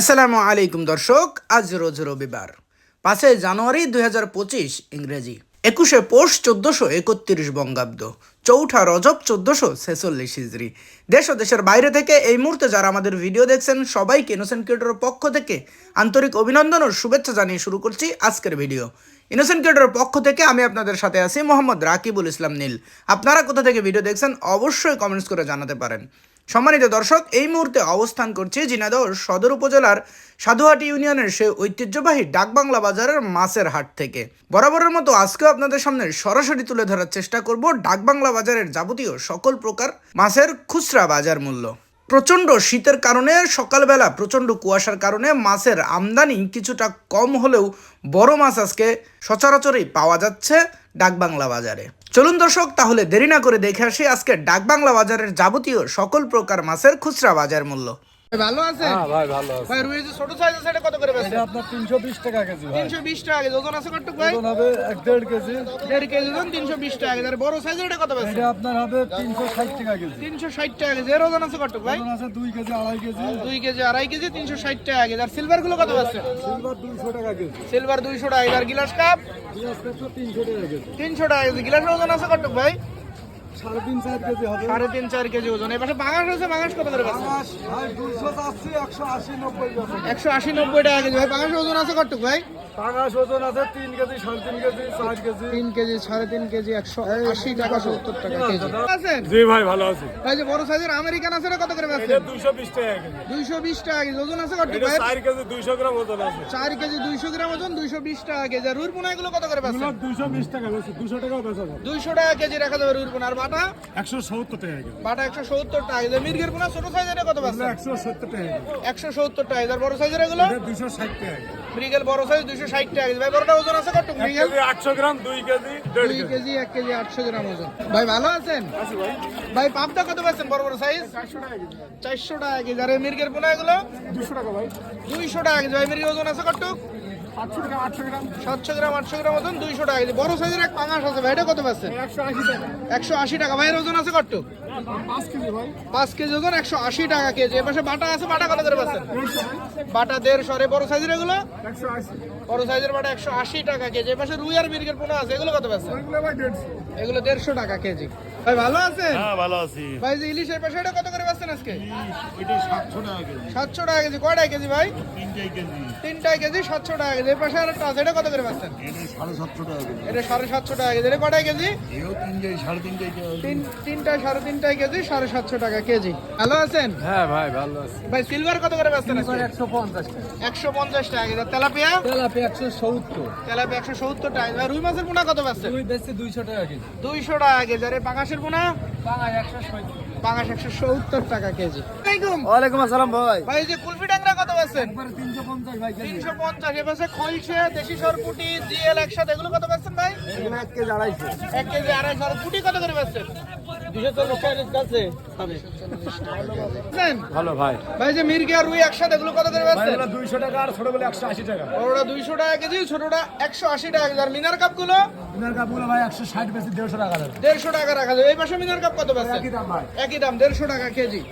আসসালামু আলাইকুম দর্শক, আজ রোজ রবিবার পাঁচই জানুয়ারি দুই হাজার পঁচিশ ইংরেজি। একুশে পৌষ চোদ্দশো একত্রিশ বঙ্গাব্দ, চৌঠা রজব চোদ্দশো ছেচল্লিশ হিজড়ি। দেশ ও দেশের বাইরে থেকে এই মুহূর্তে যারা আমাদের ভিডিও দেখছেন, সবাইকে ইনোসেন্ট ক্রিয়েটরের পক্ষ থেকে আন্তরিক অভিনন্দন ও শুভেচ্ছা জানিয়ে শুরু করছি আজকের ভিডিও। ইনোসেন্ট ক্রিয়েটরের পক্ষ থেকে আমি আপনাদের সাথে আছি মোহাম্মদ রাকিবুল ইসলাম নীল। আপনারা কোথা থেকে ভিডিও দেখছেন, অবশ্যই কমেন্টস করে জানাতে পারেন। সম্মানিত দর্শক, এই মুহূর্তে অবস্থান করছে ঝিনাইদহ সদর উপজেলার সাধুহাটি ইউনিয়নের সেই ঐতিহ্যবাহী ডাকবাংলা বাজারের মাছের হাট থেকে। বরাবরের মতো আজকেও আপনাদের সামনে সরাসরি তুলে ধরার চেষ্টা করব ডাকবাংলা বাজারের যাবতীয় সকল প্রকার মাছের খুচরা বাজার মূল্য। প্রচণ্ড শীতের কারণে, সকালবেলা প্রচণ্ড কুয়াশার কারণে মাছের আমদানি কিছুটা কম হলেও বড় মাছ আজকে সচরাচরই পাওয়া যাচ্ছে ডাকবাংলা বাজারে। চলুন দর্শক, তাহলে দেরি না করে দেখে আসি আজকে ডাকবাংলা বাজারের যাবতীয় সকল প্রকার মাছের খুচরা বাজার মূল্য। ভালো আছে? হ্যাঁ ভাই ভালো আছে। ভাই রুই যে ছোট সাইজ আছে এটা কত করে বেচছেন এটা আপনার তিনশো বিশ টাকা কেজি ভাই। 320 টাকা কেজি ওজন আছে কত ভাই? ওজন হবে এক দেড় কেজি। দেড় কেজি ওজন 320 টাকা কেজি। আর বড় সাইজের এটা কত বেচছেন এটা আপনার হবে তিনশো ষাট টাকা কেজি। 360 টাকা কেজি। এর ওজন আছে কত ভাই? ওজন আছে দুই কেজি আড়াই কেজি। দুই কেজি আড়াই কেজি তিনশো ষাট টাকা কেজি। আর সিলভারগুলো কত পাচ্ছেন সিলভার দুইশো টাকা কেজি। সিলভার দুইশো টাকা কেজি। আর গিলাস কাপ পিঁয়াজ পেট্রো তিনশো টাকা কেজি। তিনশো টাকা কেজি। গিলাসের ওজন আছে কত ভাই? সাড়ে তিন চার কেজি ওজন। এবার আছে কত করে একশো আশি নব্বই টাকা কেজি। ভাই বাঙাশ ওজন আছে কত ভাই? পাঙাশ ওজন আছে তিন কেজি সাড়ে তিন কেজি চার কেজি। তিন কেজি সাড়ে তিন কেজি একশো আশি টাকা সত্তর টাকা কেজি। আছেন? জি ভাই ভালো আছে। ভাই যে বড় সাইজের আমেরিকান আছে কত করে এটা দুইশো বিশ টাকা কেজি। দুইশো বিশ টাকা কেজি। ওজন আছে কত ভাই? চার কেজি দুইশো গ্রাম ওজন আছে। চার কেজি দুইশো গ্রাম ওজন দুইশো বিশ টাকা কেজি। আর রুই পোনা এগুলো কত করে দুইশো বিশ টাকা দুশো টাকাও বেচা দুইশো টাকা কেজি রাখা যাবে রুই পোনা আর বাটা? একশো সত্তর টাকা কেজি। বাটা একশো সত্তর টাকা কেজি। মির্গের পোনা ছোট সাইজের কত পাচ্ছেন একশো সত্তর টাকা কেজি। একশো সত্তর টাকা আর বড় সাইজের এগুলো? এটা দুশো ষাট টাকা কেজি। মৃগেল বড় সাইজ দুইশো ষাট টাকা ভাই বড়টা ওজন আছে কত মৃগেল আটশো গ্রাম দুই কেজি দেড় দুই কেজি। এক কেজি আটশো গ্রাম ওজন। ভাই ভালো আছেন? ভাই। পাবদা কত পাচ্ছেন বড় বড় সাইজ চারশো টাকা কেজি। আর এই মির্গের পোনা এগুলো? দুশো টাকা ভাই। দুইশো টাকা কেজি। ভাই মির্গের ওজন আছে কত সাতশো গ্রাম আটশো গ্রাম ওজন দুইশো টাকা কেজি। বড় সাইজের এক পাঙাশ আছে ভাই এটা কত পাচ্ছেন একশো আশি টাকা। ভাইয়ের ওজন আছে কত? পাঁচ কেজি ভাই। পাঁচ কেজি ওজন একশো আশি টাকা কেজি। এপাশে বাটা আছে বাটা কত করে পাচ্ছেন বাটা দেড়শো। আর বড় সাইজের এগুলো? বড় সাইজের বাটা একশো আশি টাকা কেজি। এপাশে রুই আর মির্গের পোনা আছে এগুলো কত পাচ্ছেন এগুলো ভাই দেড়শো। এগুলো দেড়শো টাকা কেজি। ভাই ভালো আছেন হ্যাঁ ভালো আছি ভাই যে ইলিশের পাশে এটা কত করে পাচ্ছেন আজকে এটা সাতশো টাকা কেজি সাতশো টাকা কেজি কয়টাই কেজি ভাই তিনটাই কেজি তিনটাই কেজি সাতশো টাকা কেজি এর আর একটা এটা কত করে পাচ্ছেন এটা সাড়ে সাতশো টাকা কেজি এটা সাড়ে সাতশো টাকা কেজি এটা কয়টাই কেজি এও তিনটাই সাড়ে তিনটাই কেজি তিন তিনটায় সাড়ে কেজি সাড়ে সাতশো টাকা কেজি ভালো আছেন হ্যাঁ ভাই ভালো আছি ভাই সিলভার কত করে পাচ্ছেন একশো পঞ্চাশ টাকা একশো পঞ্চাশ টাকা কেজি আর তেলাপিয়া তেলাপি একশো সত্তর তেলাপিয়া একশো সত্তর টাকা। রুই মাছের পোনা কত পাচ্ছেন বেশি দুইশো টাকা কেজি দুইশো টাকা কেজি আর এই পাঙাশের পোনা পাঙাশ একশো সত্তর টাকা কেজি। ওয়ালাইকুম। আসসালাম ভাই। ভাই যে কুলফি ডাংরা কত পাচ্ছেন তিনশো পঞ্চাশ ভাই তিনশো পঞ্চাশ খলসে দেশি সরপুটি জিএল একসাথে এগুলো কত পাচ্ছেন ভাই? এক কেজি আড়াইশো। এক কেজি আড়াইশো আর পুটি কত করে পাচ্ছেন? ভালো ভাই। ভাই যে মির্গি আর রুই একসাথে এগুলো কত করে পাচ্ছেন দুইশো টাকা আর ছোট বলে একশো আশি টাকা। বড়টা দুইশো টাকা কেজি ছোটটা একশো আশি টাকা কেজি। আর মিনার কাপগুলো ভাই একশো ষাট বেশি দেড়শো টাকা দেড়শো টাকা রাখা যাবে। এই পাশে মিনার কাপ কত পাচ্ছেন একই দাম ভাই। একই দাম দেড়শো টাকা কেজি।